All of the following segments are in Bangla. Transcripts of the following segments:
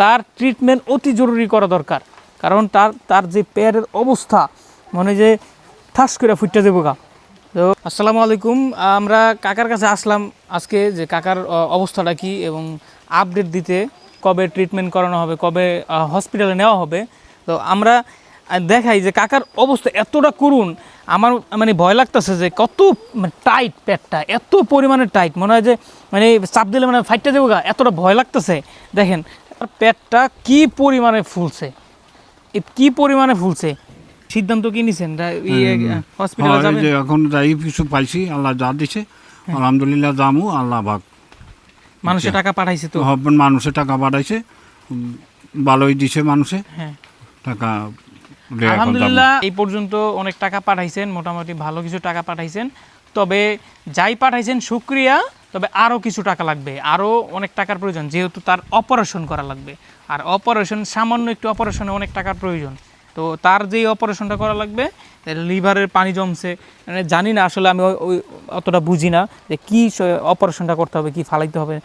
তার ট্রিটমেন্ট অতি জরুরি করা দরকার। কারণ তার তার যে পেয়ারের অবস্থা মানে যে ঠাস করে ফুটতে দেবো গা। তো আসসালামু আলাইকুম, আমরা কাকার কাছে আসলাম আজকে যে কাকার অবস্থাটা কি এবং আপডেট দিতে কবে ট্রিটমেন্ট করানো হবে, কবে হসপিটালে নেওয়া হবে। তো আমরা দেখাই যে কাকার অবস্থা এতটা করুন আমার মানে ভয় লাগতেছে যে কত টাইট পেটটা, এত পরিমাণে টাইট মনে হয় যে মানে চাপ দিলে মানে ফাইটটা দেবো গা, এতটা ভয় লাগতেছে। দেখেন পেটটা কি পরিমাণে ফুলছে? কি পরিমাণে ফুলছে? সিদ্ধান্ত কি নিছেন? হসপিটালে যাবেন? এখন যাই কিছু পাইছি আল্লাহ যা দিছে আলহামদুলিল্লাহ জামু আল্লাহ ভাগ মানুষের টাকা পাঠাইছে তো? হবেন মানুষে টাকা পাঠাইছে ভালোই দিছে মানুষে। হ্যাঁ। টাকা। আলহামদুলিল্লাহ এই পর্যন্ত অনেক টাকা পাঠাইছেন মোটামুটি ভালো কিছু টাকা পাঠাইছেন। তবে যাই পাঠাইছেন শুক্রিয়া। তবে আরও কিছু টাকা লাগবে আরও অনেক টাকার প্রয়োজন, যেহেতু তার অপারেশন করা লাগবে। আর অপারেশন সামান্য একটু অপারেশনে অনেক টাকার প্রয়োজন। তো তার যেই অপারেশনটা করা লাগবে লিভারের পানি জমছে। মানে জানি না আসলে আমি ওই- অতটা বুঝি না যে কী অপারেশনটা করতে হবে, কি ফালাইতে হবে।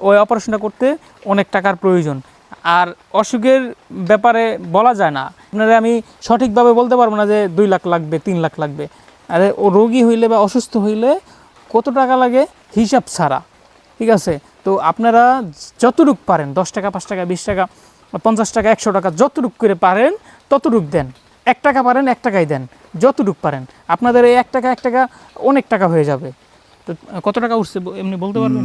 ওই অপারেশনটা করতে অনেক টাকার প্রয়োজন। আর অসুখের ব্যাপারে বলা যায় না। আপনারা আমি সঠিকভাবে বলতে পারব না যে দুই লাখ লাগবে, তিন লাখ লাগবে। আরে ও রোগী হইলে বা অসুস্থ হইলে কত টাকা লাগে? হিসাব ছাড়া। ঠিক আছে? তো আপনারা যতটুক পারেন, দশ টাকা, পাঁচ টাকা, বিশ টাকা, পঞ্চাশ টাকা, একশো টাকা, যতটুক করে পারেন, ততটুক দেন। এক টাকা পারেন, এক টাকাই দেন। যতটুক পারেন। আপনাদের এই এক টাকা এক টাকা অনেক টাকা হয়ে যাবে। তো কত টাকা উঠছে, এমনি বলতে পারবেন?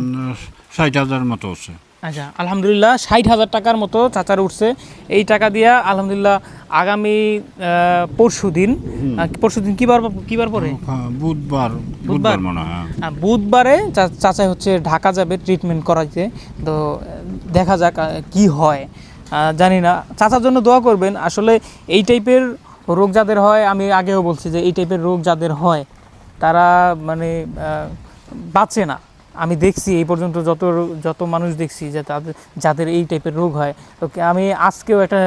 ষাট হাজার মতো হচ্ছে আচ্ছা আলহামদুলিল্লাহ ষাট হাজার টাকার মতো চাচার উঠছে। এই টাকা দিয়া আলহামদুলিল্লাহ আগামী পরশু দিন পরশু দিন কিবার কিবার পরে? হ্যাঁ, বুধবার বুধবার মনে হয় হ্যাঁ। বুধবারে চা- চাচা হচ্ছে ঢাকা যাবে ট্রিটমেন্ট করাইতে। তো দেখা যাক কি হয়। জানি না। চাচার জন্য দোয়া করবেন। আসলে এই টাইপের রোগ যাদের হয় আমি আগেও বলছি যে এই টাইপের রোগ যাদের হয় তারা মানে বাঁচে না। আমি দেখছি, এই পর্যন্ত যত যত মানুষ দেখছি যে তাদের, যাদের এই টাইপের রোগ হয় তো আমি আজকেও একটা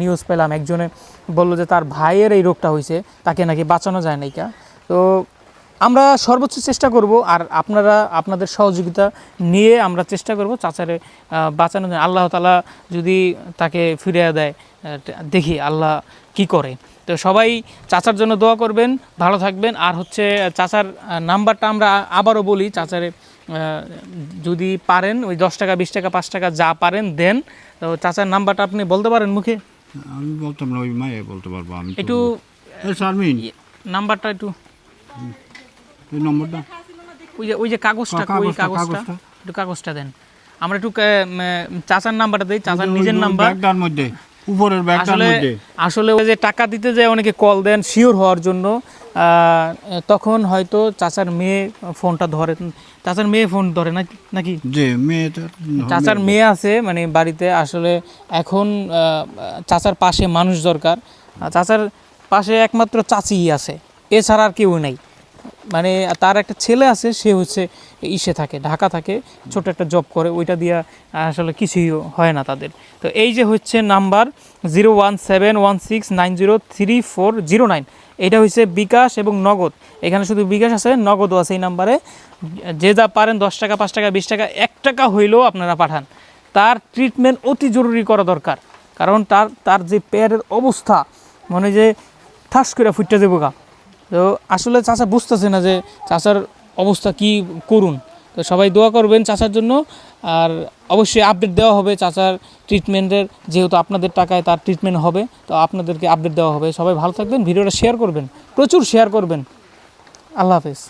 নিউজ পেলাম, একজনে বলল যে তার ভাইয়ের এই রোগটা হয়েছে, তাকে নাকি বাঁচানো যায় নাইকা তো আমরা সর্বোচ্চ চেষ্টা করব, আর আপনারা, আপনাদের সহযোগিতা নিয়ে আমরা চেষ্টা করব চাচারে বাঁচানোর জন্য আল্লাহ তালা যদি তাকে ফিরিয়ে দেয় দেখি আল্লাহ কি করে। তো সবাই চাচার জন্য দোয়া করবেন, ভালো থাকবেন, আর হচ্ছে চাচার নাম্বারটা আমরা আবারও বলি, চাচারে যদি পারেন ওই দশ টাকা বিশ টাকা পাঁচ টাকা যা পারেন দেন। তো চাচার নাম্বারটা আপনি বলতে পারেন মুখে? আমি বলতাম না ওই মায়ে বলতে পারব আমি একটু শারমিন। নাম্বারটা একটু এই নম্বরটা। ওই যে ওই যে কাগজটা ওই কাগজটা। একটু কাগজটা দেন। আমরা একটু চাচার নাম্বারটা দিই চাচার নিজের ওই- ওই নাম্বার। ব্যাগটার মধ্যে উপরের ব্যাগটার আসলে মধ্যে। আসলে ওই যে টাকা দিতে যায় অনেকে কল দেন শিওর হওয়ার জন্য তখন হয়তো চাচার মেয়ে ফোনটা ধরে চাচার মেয়ে ফোন ধরে না নাকি? যে চাচার মেয়ে আছে মানে বাড়িতে আসলে এখন আহ, চাচার পাশে মানুষ দরকার। চাচার পাশে একমাত্র চাচিই আছে এছাড়া আর কেউ নাই। মানে তার একটা ছেলে আছে সে হচ্ছে ইসে থাকে, ঢাকা থাকে, ছোট একটা জব করে, ওইটা দিয়ে আসলে কিছুই হয় না তাদের। তো এই যে হচ্ছে number zero one seven one six nine zero three four zero nine এটা হচ্ছে বিকাশ এবং নগদ। এখানে শুধু বিকাশ আছে, নগদও আছে এই নাম্বারে। যে যা পারেন দশ টাকা, পাঁচ টাকা, বিশ টাকা, এক টাকা হইলেও আপনারা পাঠান। তার ট্রিটমেন্ট অতি জরুরি করা দরকার। কারণ তার তার যে পেয়ারের অবস্থা মানে যে ঠাস করে ফুটতে দেবো গা। তো আসলে চাচা বুঝতেছে না যে চাচার অবস্থা কি করুন? তো সবাই দোয়া করবেন চাচার জন্য। আর অবশ্যই আপডেট দেওয়া হবে চাচার ট্রিটমেন্টের যেহেতু আপনাদের টাকায় তার ট্রিটমেন্ট হবে, তো আপনাদেরকে আপডেট দেওয়া হবে। সবাই ভালো থাকবেন, ভিডিওটা শেয়ার করবেন, প্রচুর শেয়ার করবেন। আল্লাহ হাফেজ।